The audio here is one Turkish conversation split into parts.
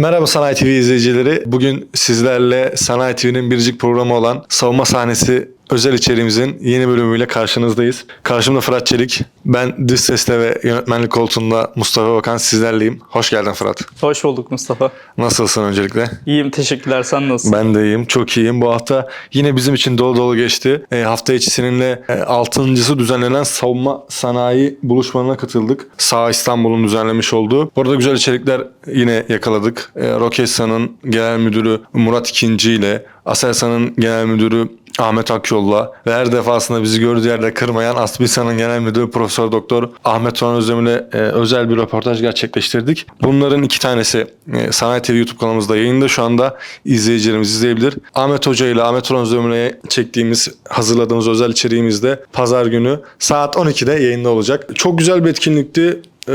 Merhaba Sanayi TV izleyicileri. Bugün sizlerle Sanayi TV'nin biricik programı olan Savunma Sahnesi özel içeriğimizin yeni bölümüyle karşınızdayız. Karşımda Fırat Çelik. Ben dış sesle ve yönetmenlik koltuğunda Mustafa Bakan sizlerleyim. Hoş geldin Fırat. Hoş bulduk Mustafa. Nasılsın öncelikle? İyiyim teşekkürler sen nasılsın? Ben de iyiyim. Çok iyiyim. Bu hafta yine bizim için dolu dolu geçti. E, hafta içi seninle e, altıncısı düzenlenen savunma sanayi buluşmalarına katıldık. Sağ İstanbul'un düzenlemiş olduğu. Orada güzel içerikler yine yakaladık. E, Roketsan'ın genel müdürü Murat İkinci ile Aselsan'ın genel müdürü Ahmet Akyol'la ve her defasında bizi gördüğü yerde kırmayan Asbilsan'ın genel müdürü Profesör Doktor Ahmet Turan Özdemir'le e, özel bir röportaj gerçekleştirdik. Bunların iki tanesi e, Sanayi TV YouTube kanalımızda yayında şu anda izleyicilerimiz izleyebilir. Ahmet Hoca ile Ahmet Turan Özdemir'le çektiğimiz, hazırladığımız özel içeriğimizde pazar günü saat 12'de yayında olacak. Çok güzel bir etkinlikti. E,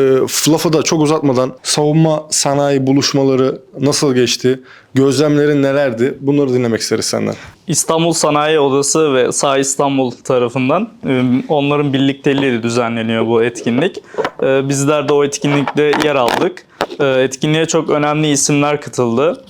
lafı da çok uzatmadan savunma sanayi buluşmaları nasıl geçti? Gözlemlerin nelerdi? Bunları dinlemek isteriz senden. İstanbul Sanayi Odası ve Sağ İstanbul tarafından onların birlikteliğiyle düzenleniyor bu etkinlik. E, Bizler de o etkinlikte yer aldık. E, Etkinliğe çok önemli isimler katıldı.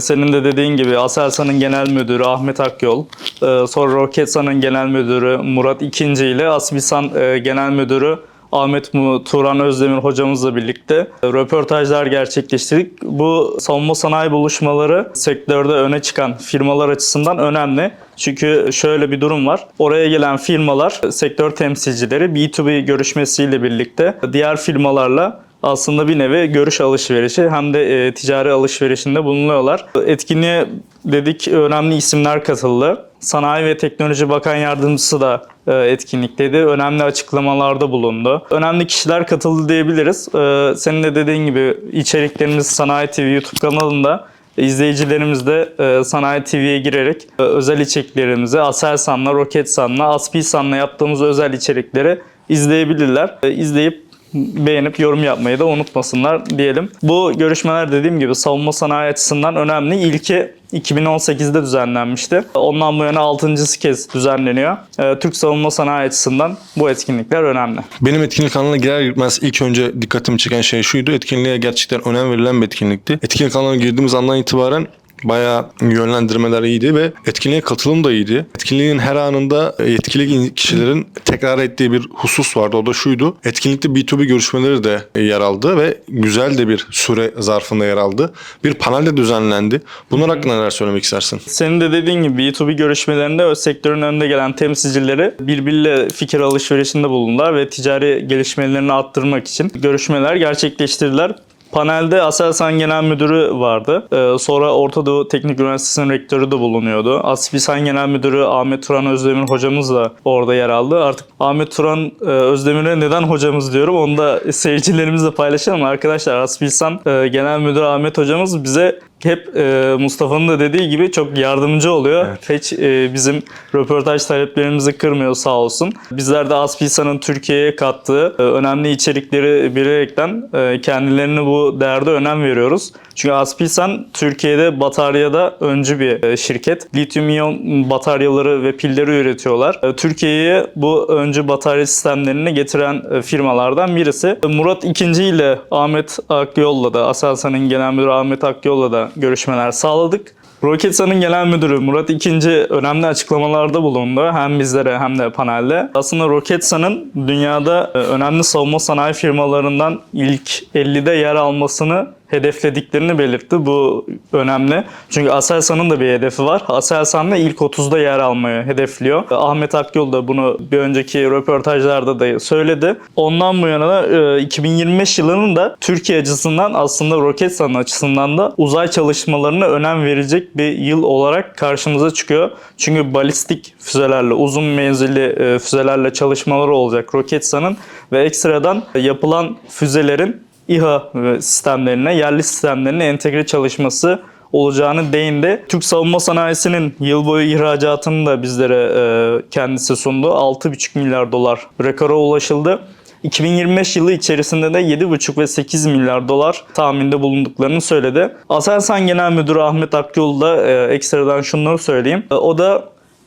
Senin de dediğin gibi Aselsan'ın genel müdürü Ahmet Akyol, sonra Roketsan'ın genel müdürü Murat İkinci ile Asbisan e, genel müdürü Ahmet Mu Turan Özdemir hocamızla birlikte e, röportajlar gerçekleştirdik. Bu savunma sanayi buluşmaları sektörde öne çıkan firmalar açısından önemli. Çünkü şöyle bir durum var. Oraya gelen firmalar, sektör temsilcileri B2B görüşmesiyle birlikte diğer firmalarla aslında bir nevi görüş alışverişi hem de e, ticari alışverişinde bulunuyorlar. Etkinliğe dedik önemli isimler katıldı. Sanayi ve Teknoloji Bakan Yardımcısı da e, etkinlikteydi. Önemli açıklamalarda bulundu. Önemli kişiler katıldı diyebiliriz. E, senin de dediğin gibi içeriklerimiz Sanayi TV YouTube kanalında İzleyicilerimiz de e, Sanayi TV'ye girerek özel içeriklerimizi Aselsan'la, Roketsan'la, Aspilsan'la yaptığımız özel içerikleri izleyebilirler. E, izleyip beğenip yorum yapmayı da unutmasınlar diyelim. Bu görüşmeler dediğim gibi savunma sanayi açısından önemli. İlki 2018'de düzenlenmişti. Ondan bu yana 6. kez düzenleniyor. Ee, Türk savunma sanayi açısından bu etkinlikler önemli. Benim etkinlik alanına girer girmez ilk önce dikkatimi çeken şey şuydu. Etkinliğe gerçekten önem verilen bir etkinlikti. Etkinlik alanına girdiğimiz andan itibaren bayağı yönlendirmeler iyiydi ve etkinliğe katılım da iyiydi. Etkinliğin her anında yetkili kişilerin tekrar ettiği bir husus vardı. O da şuydu. Etkinlikte B2B görüşmeleri de yer aldı ve güzel de bir süre zarfında yer aldı. Bir panel de düzenlendi. Bunlar hakkında neler söylemek istersin? Senin de dediğin gibi B2B görüşmelerinde o sektörün önünde gelen temsilcileri birbiriyle fikir alışverişinde bulundular ve ticari gelişmelerini arttırmak için görüşmeler gerçekleştirdiler. Panelde Aselsan Genel Müdürü vardı. Ee, sonra Orta Doğu Teknik Üniversitesi'nin rektörü de bulunuyordu. Aspisan Genel Müdürü Ahmet Turan Özdemir hocamız da orada yer aldı. Artık Ahmet Turan e, Özdemir'e neden hocamız diyorum onu da seyircilerimizle paylaşalım. Arkadaşlar Aspisan e, Genel Müdürü Ahmet hocamız bize hep e, Mustafa'nın da dediği gibi çok yardımcı oluyor. Hiç e, bizim röportaj taleplerimizi kırmıyor sağ olsun. Bizler de Aspilsan'ın Türkiye'ye kattığı e, önemli içerikleri bilerekten e, kendilerine bu değerde önem veriyoruz. Çünkü Aspilsan Türkiye'de bataryada öncü bir e, şirket. Lityum iyon bataryaları ve pilleri üretiyorlar. E, Türkiye'ye bu öncü batarya sistemlerini getiren e, firmalardan birisi. Murat II ile Ahmet Akyol'la da Aselsan'ın genel müdürü Ahmet Akyol'la da görüşmeler sağladık. Roketsan'ın genel müdürü Murat II önemli açıklamalarda bulundu. Hem bizlere hem de panelde. Aslında Roketsan'ın dünyada e, önemli savunma sanayi firmalarından ilk 50'de yer almasını hedeflediklerini belirtti. Bu önemli. Çünkü Aselsan'ın da bir hedefi var. Aselsan da ilk 30'da yer almayı hedefliyor. Ahmet Akyol da bunu bir önceki röportajlarda da söyledi. Ondan bu yana da e, 2025 yılının da Türkiye açısından aslında Roketsan açısından da uzay çalışmalarına önem verecek bir yıl olarak karşımıza çıkıyor. Çünkü balistik füzelerle, uzun menzilli e, füzelerle çalışmaları olacak Roketsan'ın ve ekstradan yapılan füzelerin İHA sistemlerine, yerli sistemlerine entegre çalışması olacağını değindi. Türk savunma sanayisinin yıl boyu ihracatını da bizlere e, kendisi sundu. 6,5 milyar dolar rekora ulaşıldı. 2025 yılı içerisinde de 7,5 ve 8 milyar dolar tahminde bulunduklarını söyledi. Aselsan Genel Müdürü Ahmet Akyol da e, ekstradan şunları söyleyeyim. E, o da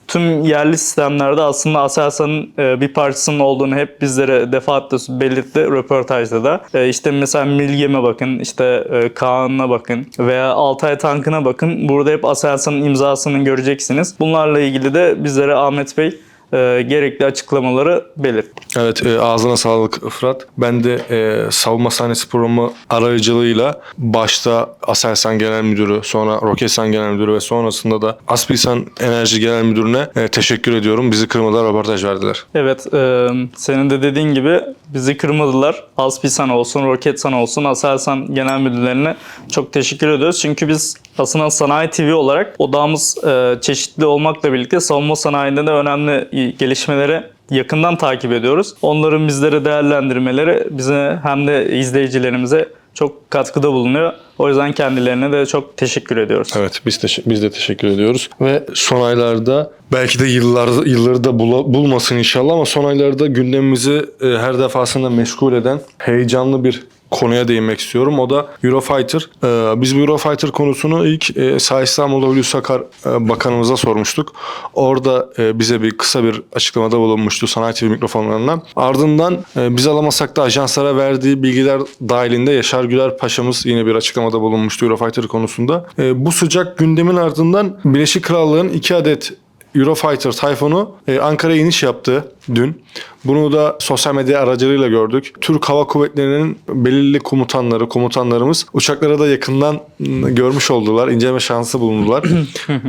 tüm yerli sistemlerde aslında Aselsan'ın e, bir parçasının olduğunu hep bizlere defaatle belirtti röportajda da. E, işte mesela Milgem'e bakın, işte e, Kaan'a bakın veya Altay Tankı'na bakın. Burada hep Aselsan'ın imzasını göreceksiniz. Bunlarla ilgili de bizlere Ahmet Bey e, gerekli açıklamaları belirtti. Evet e, ağzına sağlık Fırat. Ben de e, savunma sahnesi programı aracılığıyla başta Aselsan Genel Müdürü, sonra Roketsan Genel Müdürü ve sonrasında da Aspilsan Enerji Genel Müdürü'ne e, teşekkür ediyorum. Bizi kırmadan röportaj verdiler. Evet, e, senin de dediğin gibi bizi kırmadılar. Aspilsan olsun, Roketsan olsun, Aselsan genel müdürlerine çok teşekkür ediyoruz. Çünkü biz aslında Sanayi TV olarak odağımız e, çeşitli olmakla birlikte savunma sanayinde de önemli gelişmeleri yakından takip ediyoruz. Onların bizlere değerlendirmeleri bize hem de izleyicilerimize çok katkıda bulunuyor. O yüzden kendilerine de çok teşekkür ediyoruz. Evet biz, teş- biz de teşekkür ediyoruz. Ve son aylarda belki de yıllar, yılları da bula- bulmasın inşallah ama son aylarda gündemimizi e, her defasında meşgul eden heyecanlı bir konuya değinmek istiyorum. O da Eurofighter. Ee, biz bu Eurofighter konusunu ilk e, Sağ İstanbul'da Hulusi Akar e, Bakanımıza sormuştuk. Orada e, bize bir kısa bir açıklamada bulunmuştu Sanayi TV mikrofonlarından. Ardından e, biz alamasak da ajanslara verdiği bilgiler dahilinde Yaşar Güler Paşa'mız yine bir açıklamada bulunmuştu Eurofighter konusunda. E, bu sıcak gündemin ardından Birleşik Krallığın iki adet Eurofighter Typhoon'u e, Ankara'ya iniş yaptı dün. Bunu da sosyal medya aracılığıyla gördük. Türk Hava Kuvvetleri'nin belirli komutanları, komutanlarımız uçaklara da yakından m, görmüş oldular. inceleme şansı bulundular.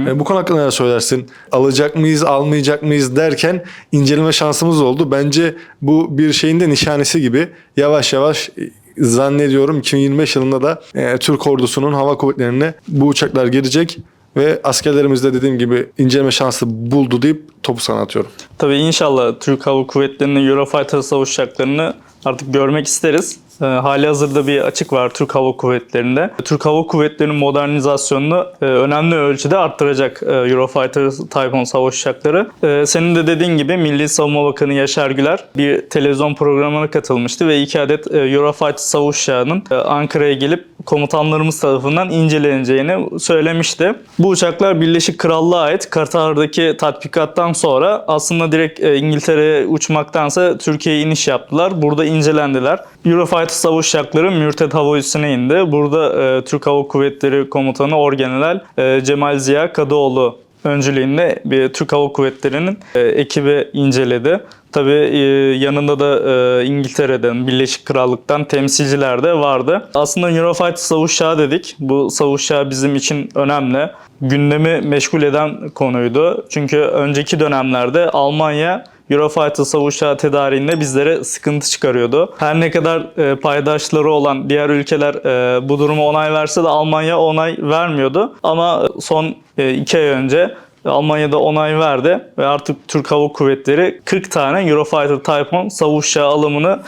E, bu konu hakkında neler söylersin? Alacak mıyız, almayacak mıyız derken inceleme şansımız oldu. Bence bu bir şeyin de nişanesi gibi yavaş yavaş e, zannediyorum 2025 yılında da e, Türk ordusunun hava kuvvetlerine bu uçaklar gelecek ve askerlerimiz de dediğim gibi inceleme şansı buldu deyip topu sana atıyorum. Tabii inşallah Türk Hava Kuvvetleri'nin Eurofighter savaş uçaklarını artık görmek isteriz. Ee, hali hazırda bir açık var Türk Hava Kuvvetleri'nde. Türk Hava Kuvvetleri'nin modernizasyonunu e, önemli ölçüde arttıracak e, Eurofighter Typhoon savaş uçakları. E, senin de dediğin gibi Milli Savunma Bakanı Yaşar Güler bir televizyon programına katılmıştı ve iki adet Eurofighter savaş uçağının Ankara'ya gelip komutanlarımız tarafından inceleneceğini söylemişti. Bu uçaklar Birleşik Krallığa ait Katar'daki tatbikattan sonra aslında direkt İngiltere'ye uçmaktansa Türkiye'ye iniş yaptılar. Burada incelendiler. Eurofighter savaş uçakları Mürtet Hava Üssü'ne indi. Burada e, Türk Hava Kuvvetleri Komutanı Orgeneral e, Cemal Ziya Kadıoğlu öncülüğünde bir Türk Hava Kuvvetleri'nin e, ekibi inceledi. Tabii e, yanında da e, İngiltere'den, Birleşik Krallık'tan temsilciler de vardı. Aslında Eurofighter savaş uçağı dedik. Bu savaş uçağı bizim için önemli. Gündemi meşgul eden konuydu. Çünkü önceki dönemlerde Almanya Eurofighter savaş uçağı tedariğinde bizlere sıkıntı çıkarıyordu. Her ne kadar e, paydaşları olan diğer ülkeler e, bu duruma onay verse de Almanya onay vermiyordu. Ama son e, iki ay önce Almanya'da onay verdi ve artık Türk Hava Kuvvetleri 40 tane Eurofighter Typhoon savaş alımını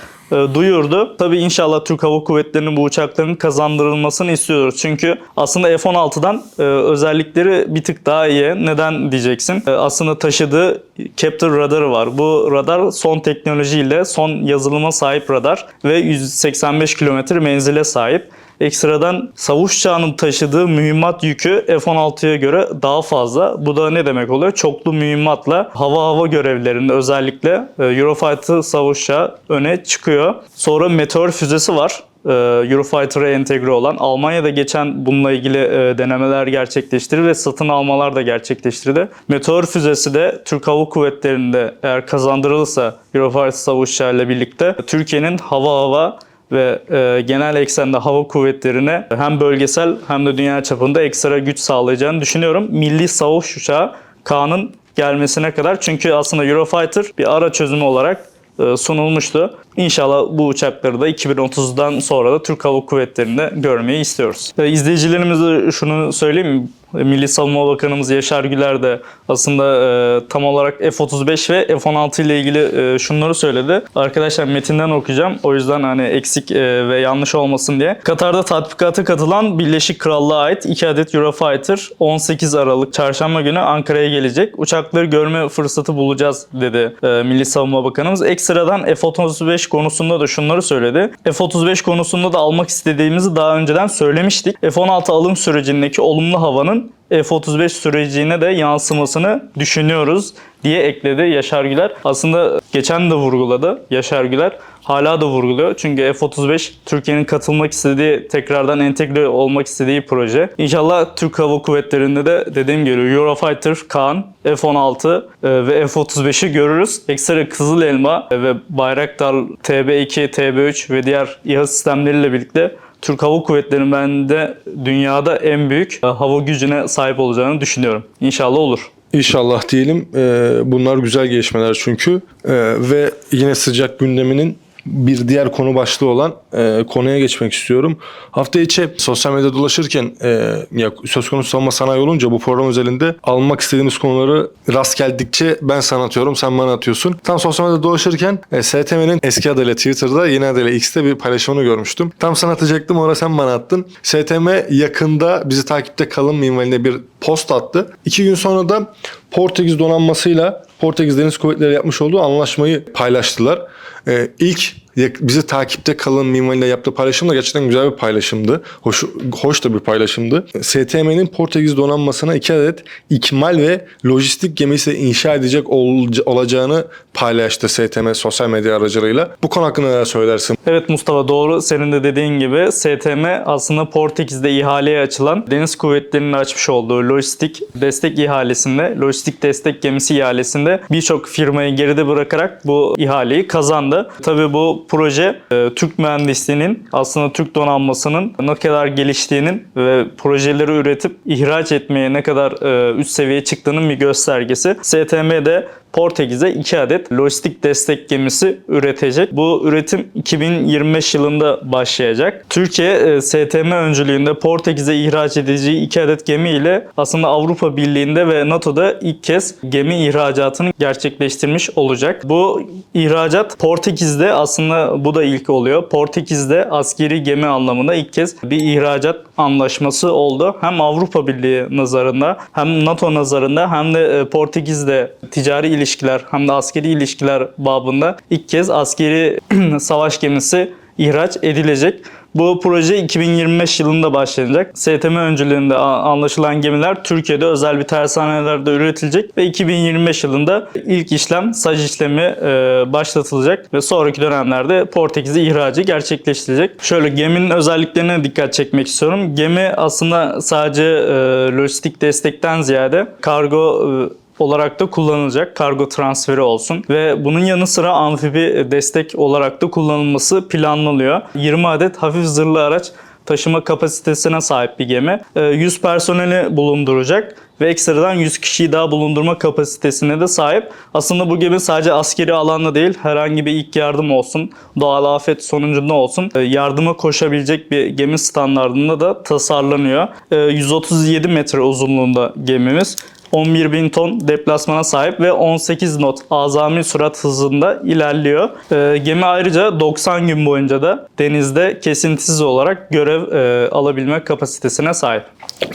duyurdu. Tabii inşallah Türk Hava Kuvvetleri'nin bu uçakların kazandırılmasını istiyoruz. Çünkü aslında F-16'dan e, özellikleri bir tık daha iyi. Neden diyeceksin? E, aslında taşıdığı Captor radarı var. Bu radar son teknolojiyle son yazılıma sahip radar ve 185 kilometre menzile sahip. Ekstradan savaş uçağının taşıdığı mühimmat yükü F-16'ya göre daha fazla. Bu da ne demek oluyor? Çoklu mühimmatla hava hava görevlerinde özellikle e, Eurofighter uçağı öne çıkıyor. Sonra Meteor füzesi var. E, Eurofighter'a entegre olan. Almanya'da geçen bununla ilgili e, denemeler gerçekleştirdi ve satın almalar da gerçekleştirdi. Meteor füzesi de Türk Hava Kuvvetleri'nde eğer kazandırılırsa Eurofighter savaş uçağıyla birlikte Türkiye'nin hava hava ve e, genel eksende hava kuvvetlerine hem bölgesel hem de dünya çapında ekstra güç sağlayacağını düşünüyorum. Milli savaş uçağı Kaan'ın gelmesine kadar. Çünkü aslında Eurofighter bir ara çözümü olarak e, sunulmuştu. İnşallah bu uçakları da 2030'dan sonra da Türk Hava Kuvvetleri'nde görmeyi istiyoruz. E, İzleyicilerimize şunu söyleyeyim? Milli Savunma Bakanımız Yaşar Güler de aslında e, tam olarak F-35 ve F-16 ile ilgili e, şunları söyledi. Arkadaşlar metinden okuyacağım. O yüzden hani eksik e, ve yanlış olmasın diye. Katar'da tatbikata katılan Birleşik Krallığa ait 2 adet Eurofighter 18 Aralık çarşamba günü Ankara'ya gelecek. Uçakları görme fırsatı bulacağız dedi e, Milli Savunma Bakanımız. Ekstradan F-35 konusunda da şunları söyledi. F-35 konusunda da almak istediğimizi daha önceden söylemiştik. F-16 alım sürecindeki olumlu havanın bunların F-35 sürecine de yansımasını düşünüyoruz diye ekledi Yaşar Güler. Aslında geçen de vurguladı Yaşar Güler. Hala da vurguluyor. Çünkü F-35 Türkiye'nin katılmak istediği, tekrardan entegre olmak istediği proje. İnşallah Türk Hava Kuvvetleri'nde de dediğim gibi Eurofighter, Kaan, F-16 e, ve F-35'i görürüz. Ekstra Kızıl Elma ve Bayraktar TB2, TB3 ve diğer İHA sistemleriyle birlikte Türk Hava Kuvvetleri'nin ben de dünyada en büyük e, hava gücüne sahip olacağını düşünüyorum. İnşallah olur. İnşallah diyelim. Ee, bunlar güzel gelişmeler çünkü. Ee, ve yine sıcak gündeminin bir diğer konu başlığı olan e, konuya geçmek istiyorum. Hafta içi sosyal medyada dolaşırken e, ya söz konusu savunma sanayi olunca bu program özelinde almak istediğimiz konuları rast geldikçe ben sana atıyorum sen bana atıyorsun. Tam sosyal medyada dolaşırken e, STM'nin eski adıyla Twitter'da yeni adıyla X'te bir paylaşımını görmüştüm. Tam sana atacaktım orada sen bana attın. STM yakında bizi takipte kalın minvalinde bir post attı. İki gün sonra da Portekiz donanmasıyla Portekiz Deniz Kuvvetleri yapmış olduğu anlaşmayı paylaştılar. Ee, ilk bizi takipte kalın minvalinde yaptığı paylaşım da gerçekten güzel bir paylaşımdı. Hoş, hoş da bir paylaşımdı. STM'nin Portekiz donanmasına iki adet ikmal ve lojistik gemisi inşa edecek ol- olacağını paylaştı STM sosyal medya aracılığıyla. Bu konu hakkında neler söylersin? Evet Mustafa doğru senin de dediğin gibi STM aslında Portekiz'de ihaleye açılan Deniz Kuvvetleri'nin açmış olduğu lojistik destek ihalesinde, lojistik destek gemisi ihalesinde birçok firmayı geride bırakarak bu ihaleyi kazandı. Tabii bu proje e, Türk mühendisliğinin aslında Türk donanmasının ne kadar geliştiğinin ve projeleri üretip ihraç etmeye ne kadar e, üst seviyeye çıktığının bir göstergesi. STM'de Portekiz'e 2 adet lojistik destek gemisi üretecek. Bu üretim 2025 yılında başlayacak. Türkiye e, STM öncülüğünde Portekiz'e ihraç edeceği 2 adet gemi ile aslında Avrupa Birliği'nde ve NATO'da ilk kez gemi ihracatını gerçekleştirmiş olacak. Bu ihracat Portekiz'de aslında bu da ilk oluyor. Portekiz'de askeri gemi anlamında ilk kez bir ihracat anlaşması oldu. Hem Avrupa Birliği nazarında hem NATO nazarında hem de e, Portekiz'de ticari ilişkiler hem de askeri ilişkiler babında ilk kez askeri savaş gemisi ihraç edilecek. Bu proje 2025 yılında başlanacak. STM öncülüğünde anlaşılan gemiler Türkiye'de özel bir tersanelerde üretilecek ve 2025 yılında ilk işlem sac işlemi e, başlatılacak ve sonraki dönemlerde Portekiz'e ihracı gerçekleştirilecek. Şöyle geminin özelliklerine dikkat çekmek istiyorum. Gemi aslında sadece e, lojistik destekten ziyade kargo e, olarak da kullanılacak. Kargo transferi olsun. Ve bunun yanı sıra amfibi destek olarak da kullanılması planlanıyor. 20 adet hafif zırhlı araç taşıma kapasitesine sahip bir gemi. Ee, 100 personeli bulunduracak ve ekstradan 100 kişiyi daha bulundurma kapasitesine de sahip. Aslında bu gemi sadece askeri alanda değil, herhangi bir ilk yardım olsun, doğal afet sonucunda olsun, e, yardıma koşabilecek bir gemi standartında da tasarlanıyor. E, 137 metre uzunluğunda gemimiz. 11 bin ton deplasmana sahip ve 18 knot azami sürat hızında ilerliyor. Ee, gemi ayrıca 90 gün boyunca da denizde kesintisiz olarak görev e, alabilme kapasitesine sahip.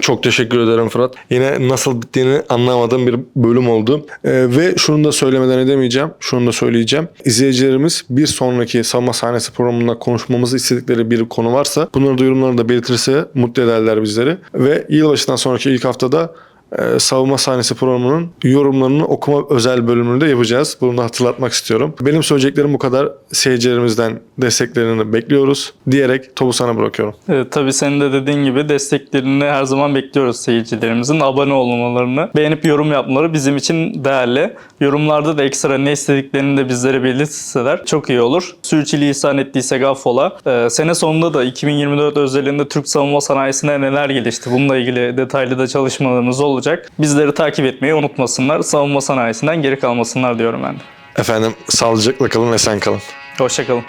Çok teşekkür ederim Fırat. Yine nasıl bittiğini anlamadığım bir bölüm oldu. Ee, ve şunu da söylemeden edemeyeceğim. Şunu da söyleyeceğim. İzleyicilerimiz bir sonraki savunma sahnesi programında konuşmamızı istedikleri bir konu varsa bunları da yorumlarında da belirtirse mutlu ederler bizleri. Ve yılbaşından sonraki ilk haftada e, savunma sahnesi programının yorumlarını okuma özel bölümünü de yapacağız. Bunu da hatırlatmak istiyorum. Benim söyleyeceklerim bu kadar. Seyircilerimizden desteklerini bekliyoruz diyerek topu sana bırakıyorum. Evet, tabii senin de dediğin gibi desteklerini her zaman bekliyoruz seyircilerimizin. Abone olmalarını, beğenip yorum yapmaları bizim için değerli. Yorumlarda da ekstra ne istediklerini de bizlere belirtseler çok iyi olur. Sürçülisan ettiysek affola. Ee, sene sonunda da 2024 özelinde Türk savunma sanayisinde neler gelişti? Bununla ilgili detaylı da çalışmalarımız olacak. Bizleri takip etmeyi unutmasınlar. Savunma sanayisinden geri kalmasınlar diyorum ben de. Efendim sağlıcakla kalın, esen kalın. Hoşçakalın.